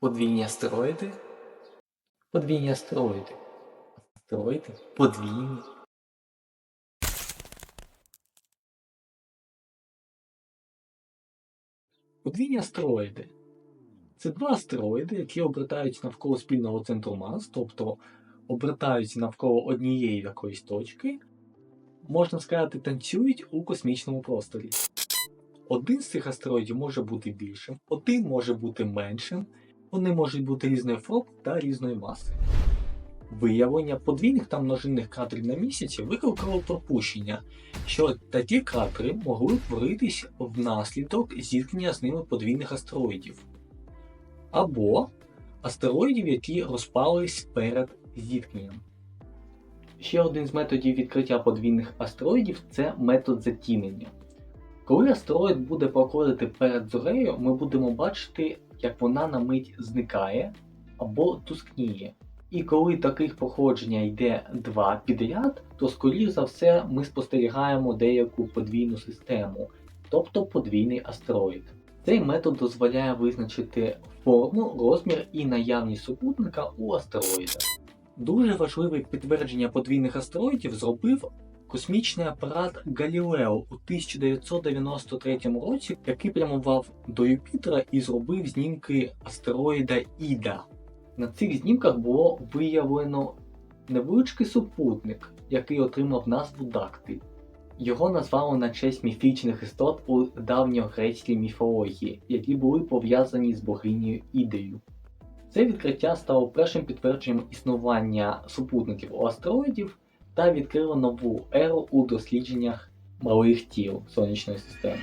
Подвійні астероїди? Подвійні астероїди. Астероїди? Подвійні. Подвійні астероїди. Це два астероїди, які обертаються навколо спільного центру мас, тобто обертаються навколо однієї якоїсь точки, можна сказати, танцюють у космічному просторі. Один з цих астероїдів може бути більшим, один може бути меншим, вони можуть бути різної форми та різної маси. Виявлення подвійних та множинних кратерів на місяці викликало пропущення, що такі кратери могли утворитись внаслідок зіткнення з ними подвійних астероїдів, або астероїдів, які розпались перед зіткненням. Ще один з методів відкриття подвійних астероїдів це метод затінення. Коли астероїд буде проходити перед зорею, ми будемо бачити, як вона на мить зникає або тускніє. І коли таких проходження йде два підряд, то скоріш за все ми спостерігаємо деяку подвійну систему, тобто подвійний астероїд. Цей метод дозволяє визначити форму, розмір і наявність супутника у астероїда. Дуже важливе підтвердження подвійних астероїдів зробив космічний апарат Галілео у 1993 році, який прямував до Юпітера і зробив знімки астероїда Іда. На цих знімках було виявлено невеличкий супутник, який отримав назву Дактиль. Його назвали на честь міфічних істот у давньогрецькій міфології, які були пов'язані з богинею Ідею. Це відкриття стало першим підтвердженням існування супутників у астероїдів та відкрило нову еру у дослідженнях малих тіл сонячної системи.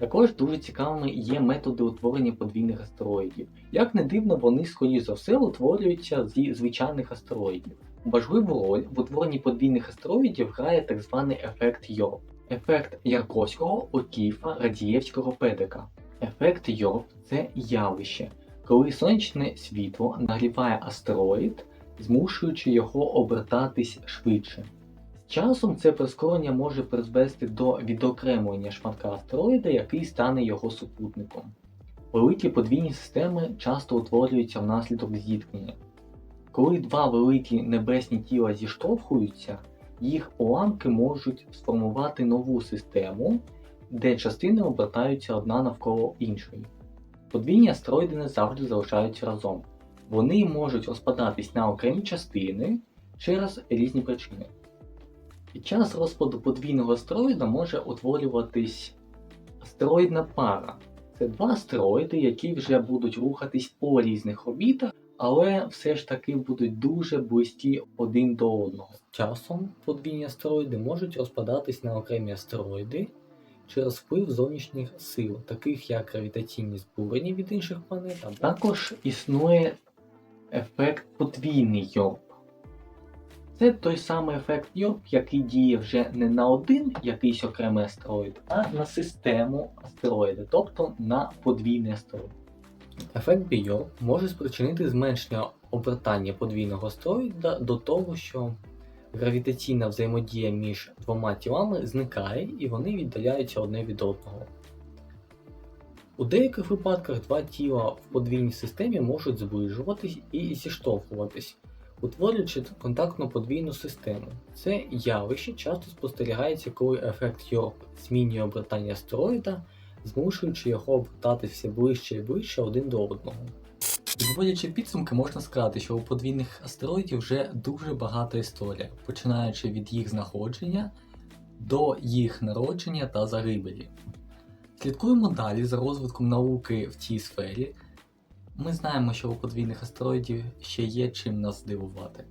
Також дуже цікавими є методи утворення подвійних астероїдів. Як не дивно, вони скоріш за все утворюються зі звичайних астероїдів. Важливу роль в утворенні подвійних астероїдів грає так званий ефект Йорп. Ефект Ярковського, Окіфа, Радієвського педика. Ефект Йорп це явище, коли сонячне світло нагріває астероїд, змушуючи його обертатись швидше. З часом це прискорення може призвести до відокремлення шматка астероїда, який стане його супутником. Великі подвійні системи часто утворюються внаслідок зіткнення. Коли два великі небесні тіла зіштовхуються, їх уламки можуть сформувати нову систему, де частини обертаються одна навколо іншої. Подвійні астероїди не завжди залишаються разом. Вони можуть розпадатись на окремі частини через різні причини. Під час розпаду подвійного астероїда може утворюватись астероїдна пара. Це два астероїди, які вже будуть рухатись по різних орбітах, але все ж таки будуть дуже близькі один до одного. Часом подвійні астероїди можуть розпадатись на окремі астероїди через вплив зовнішніх сил, таких як гравітаційні збурення від інших планет. Також існує ефект подвійний йорп. Це той самий ефект Йорп, який діє вже не на один якийсь окремий астероїд, а на систему астероїда, тобто на подвійний астероїд. Ефект Бійор може спричинити зменшення обертання подвійного астероїда до того, що гравітаційна взаємодія між двома тілами зникає і вони віддаляються одне від одного. У деяких випадках два тіла в подвійній системі можуть зближуватись і зіштовхуватись, утворюючи контактну подвійну систему. Це явище часто спостерігається, коли ефект Йорп змінює обертання астероїда, змушуючи його обертатись все ближче і ближче один до одного. Підводячи підсумки, можна сказати, що у подвійних астероїдів вже дуже багата історія, починаючи від їх знаходження до їх народження та загибелі. Слідкуємо далі за розвитком науки в цій сфері. Ми знаємо, що у подвійних астероїдів ще є чим нас здивувати.